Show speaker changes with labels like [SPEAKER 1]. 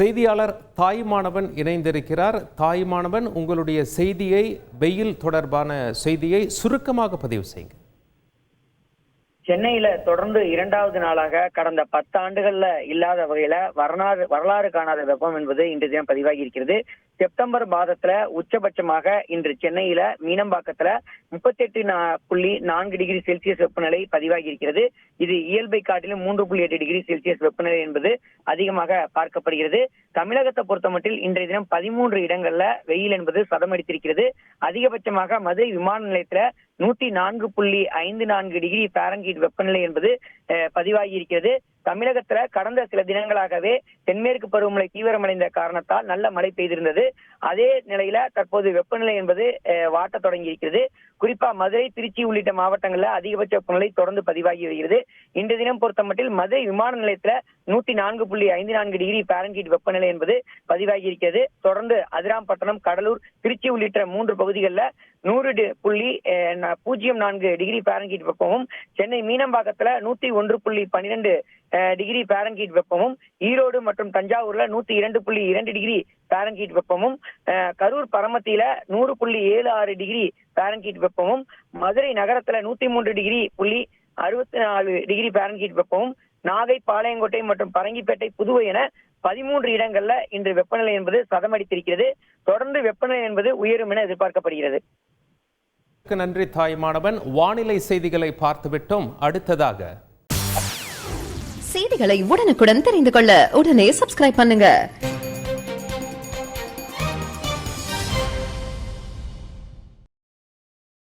[SPEAKER 1] செய்தியாளர் தாய்மானவன் இணைந்திருக்கிறார். தாய்மானவன் உங்களுடைய செய்தியை வெயில் தொடர்பான செய்தியை சுருக்கமாக பதிவு செய்யுங்க.
[SPEAKER 2] சென்னையில தொடர்ந்து இரண்டாவது நாளாக கடந்த பத்து ஆண்டுகள்ல இல்லாத வகையில வரலாறு வரலாறு காணாத வெப்பம் என்பது இன்று தினம் பதிவாகி இருக்கிறது. செப்டம்பர் மாதத்துல உச்சபட்சமாக இன்று சென்னையில மீனம்பாக்கத்துல முப்பத்தி எட்டு புள்ளி நான்கு டிகிரி செல்சியஸ் வெப்பநிலை பதிவாகி இருக்கிறது இது இயல்பை காட்டிலும் மூன்று புள்ளி எட்டு டிகிரி செல்சியஸ் வெப்பநிலை என்பது அதிகமாக பார்க்கப்படுகிறது. தமிழகத்தை பொறுத்தமட்டில் இன்றைய தினம் பதிமூன்று இடங்கள்ல வெயில் என்பது சதமடித்திருக்கிறது. அதிகபட்சமாக மதுரை விமான நிலையத்துல நூத்தி நான்கு புள்ளி ஐந்து நான்கு டிகிரி பாரன்ஹீட் வெப்பநிலை என்பது பதிவாகி இருக்கிறது தமிழகத்துல கடந்த சில தினங்களாகவே தென்மேற்கு பருவமழை தீவிரமடைந்த காரணத்தால் நல்ல மழை பெய்திருந்தது. அதே நிலையில தற்போது வெப்பநிலை என்பது வாட்ட தொடங்கி இருக்கிறது. குறிப்பா மதுரை திருச்சி உள்ளிட்ட மாவட்டங்கள்ல அதிகபட்ச வெப்பநிலை தொடர்ந்து பதிவாகி வருகிறது. இன்று தினம் பொறுத்தமட்டில் மதுரை விமான நிலையத்துல நூத்தி நான்கு புள்ளி ஐந்து நான்கு டிகிரி பாரன்ஹீட் வெப்பநிலை என்பது பதிவாகி இருக்கிறது. தொடர்ந்து அதிராம்பட்டினம் கடலூர் திருச்சி உள்ளிட்ட மூன்று பகுதிகளில் நூறு டி- புள்ளி பூஜ்ஜியம் நான்கு டிகிரி பாரன்ஹீட் வெப்பமும் சென்னை மீனம்பாக்கத்துல நூத்தி ஒன்று புள்ளி பன்னிரெண்டு டிகிரி பாரன்ஹீட் வெப்பமும் ஈரோடு மற்றும் தஞ்சாவூர்ல நூத்தி இரண்டு புள்ளி இரண்டு டிகிரி பாரன்ஹீட் வெப்பமும் கரூர் பரமத்தியில நூறு புள்ளி ஏழு ஆறு டிகிரி பாரன்ஹீட் வெப்பமும் மதுரை நகரத்துல நூத்தி மூன்று டிகிரி புள்ளி அறுபத்தி நாலு டிகிரி பாரன்ஹீட் வெப்பமும் நாகை பாளையங்கோட்டை மற்றும் பரங்கிப்பேட்டை புதுவை என பதிமூன்று இடங்கள்ல இன்று வெப்பநிலை என்பது சதமடித்திருக்கிறது. தொடர்ந்து வெப்பநிலை என்பது உயரும் என எதிர்பார்க்கப்படுகிறது.
[SPEAKER 1] நன்றி தாய்மானவன் வானிலை செய்திகளை பார்த்துவிட்டோம். அடுத்ததாக.
[SPEAKER 3] செய்திகளை உடனுக்குடன் தெரிந்து கொள்ள உடனே சப்ஸ்கிரைப் பண்ணுங்க.